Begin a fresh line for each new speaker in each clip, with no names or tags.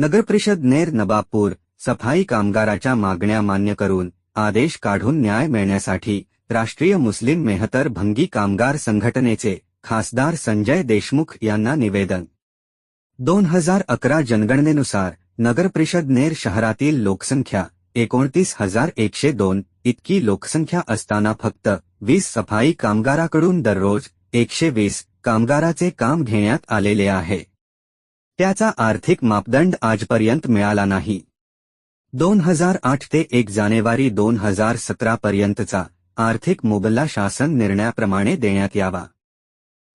नगरपरिषद नेर नबापूर सफाई कामगाराच्या मागण्या मान्य करून आदेश काढून न्याय मिळण्यासाठी राष्ट्रीय मुस्लिम मेहतर भंगी कामगार संघटनेचे खासदार संजय देशमुख यांना निवेदन. दोन हजार अकरा जनगणनेनुसार नगरपरिषद नेर शहरातील लोकसंख्या एकोणतीस हजार एकशे दोन इतकी लोकसंख्या असताना फक्त वीस सफाई कामगाराकडून दररोज एकशे वीस कामगाराचे काम घेण्यात आलेले आहे. त्याचा आर्थिक मापदंड आजपर्यंत मिळाला नाही. दोन हजार आठ ते एक जानेवारी दोन हजार सतरा पर्यंतचा आर्थिक मोबदला शासन निर्णयाप्रमाणे देण्यात यावा.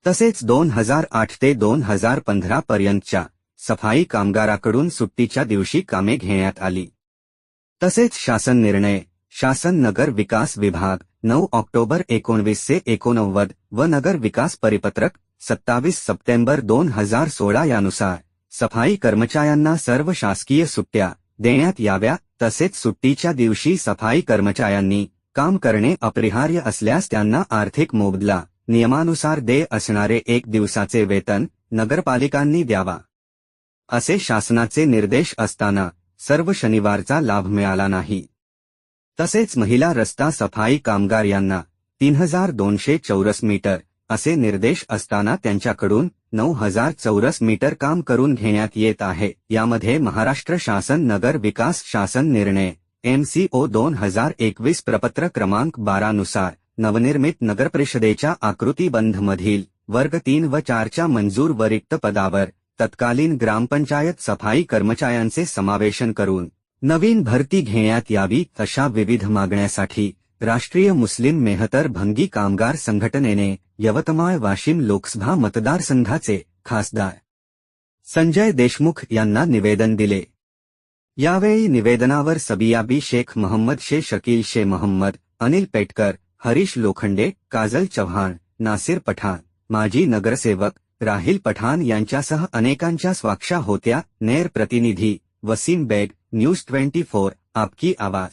तसेच दोन हजार आठ ते दोन हजार पंधरा पर्यंतच्या सफाई कामगाराकडून सुट्टीच्या दिवशी कामे घेण्यात आली. तसेच शासन निर्णय शासन नगर विकास विभाग नऊ ऑक्टोबर एकोणवीसशे एकोणनव्वद व नगर विकास परिपत्रक सत्तावीस सप्टेंबर दोन हजार सोळा यानुसार सफाई कर्मचाऱ्यांना सर्व शासकीय सुट्ट्या देण्यात याव्या. तसेच सुट्टीच्या दिवशी सफाई कर्मचाऱ्यांनी काम करणे अपरिहार्य असल्यास त्यांना आर्थिक मोबदला नियमानुसार दे असणारे एक दिवसाचे वेतन नगरपालिकांनी द्यावा. असे शासनाचे निर्देश असताना सर्व शनिवारचा लाभ मिळाला नाही. तसेच महिला रस्ता सफाई कामगार यांना तीन हजार दोनशे चौरस मीटर असे निर्देश असताना त्यांच्याकडून नऊ हज़ार चौरस मीटर काम करून घेण्यात येत आहे. यामध्ये महाराष्ट्र शासन, नगर विकास शासन निर्णय एमसीओ दोन हज़ार एकवीस प्रपत्र क्रमांक बारा नुसार, नवनिर्मित नगरपरिषदेच्या आकृतीबंधमधील वर्ग तीन व चारच्या मंजूर व रिक्त पदावर, तत्कालीन ग्रामपंचायत सफ़ाई कर्मचाऱ्यांचे समावेशन करून, नवीन भरती घेण्यात यावी अशा विविध मागण्यासाठी, राष्ट्रीय मुस्लिम मेहतर भंगी कामगार संघटनेने यवतमाळ वाशिम लोकसभा मतदारसंघाचे खासदार. संजय देशमुख यांना निवेदन दिले. यावेळी निवेदनावर सबियाबी शेख मोहम्मद शे शकील शे मोहम्मद अनिल पेटकर हरीश लोखंडे काजल चव्हाण नासिर पठाण माजी नगरसेवक राहिल पठाण यांच्यासह अनेकांच्या स्वाक्षा होत्या. नेर प्रतिनिधी Wasim Baig news twenty four आपकी आवाज.